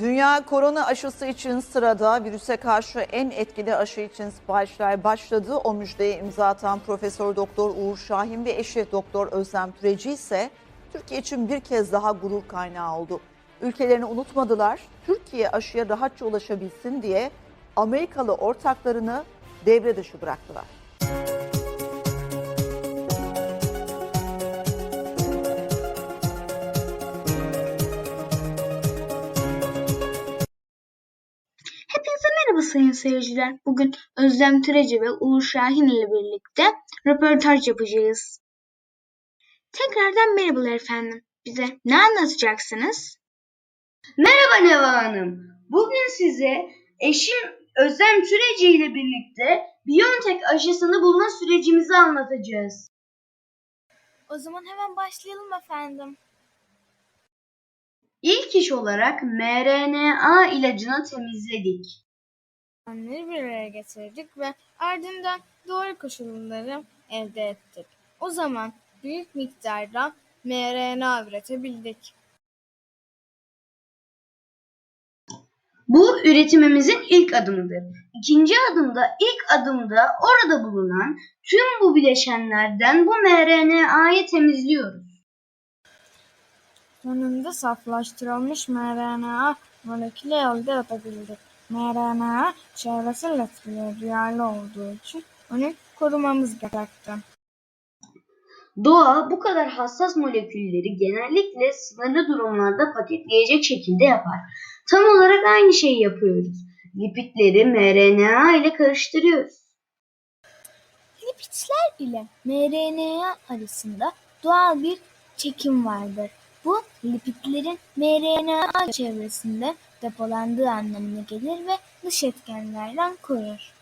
Dünya korona aşısı için sırada virüse karşı en etkili aşı için siparişler başladı. O müjdeye imza atan Profesör Doktor Uğur Şahin ve eşi Doktor Özlem Türeci ise Türkiye için bir kez daha gurur kaynağı oldu. Ülkelerini unutmadılar. Türkiye aşıya rahatça ulaşabilsin diye Amerikalı ortaklarını devre dışı bıraktılar. Merhaba sayın seyirciler. Bugün Özlem Türeci ve Uğur Şahin ile birlikte röportaj yapacağız. Tekrardan merhabalar efendim. Bize ne anlatacaksınız? Merhaba Neva Hanım. Bugün size eşim Özlem Türeci ile birlikte Biontech aşısını bulma sürecimizi anlatacağız. O zaman hemen başlayalım efendim. İlk iş olarak mRNA ilacını temizledik. Onları bir araya getirdik ve ardından doğru koşulları elde ettik. O zaman büyük miktarda mRNA üretebildik. Bu üretimimizin ilk adımıdır. İkinci adımda ilk adımda orada bulunan tüm bu bileşenlerden bu mRNA'yı temizliyoruz. Sonunda saflaştırılmış mRNA molekülü elde edebildik. mRNA çevresel etkileri duyarlı olduğu için onu korumamız gerekti. Doğa bu kadar hassas molekülleri genellikle sınırlı durumlarda paketleyecek şekilde yapar. Tam olarak aynı şeyi yapıyoruz. Lipidleri mRNA ile karıştırıyoruz. Lipidler ile mRNA arasında doğal bir çekim vardır. Bu lipidlerin mRNA çevresinde depolandığı anlamına gelir ve dış etkenlerden korur.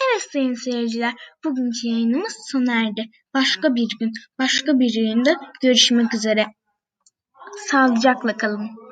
Evet sayın seyirciler, bugünkü yayınımız sona erdi. Başka bir gün, başka bir yayında görüşmek üzere. Sağlıcakla kalın.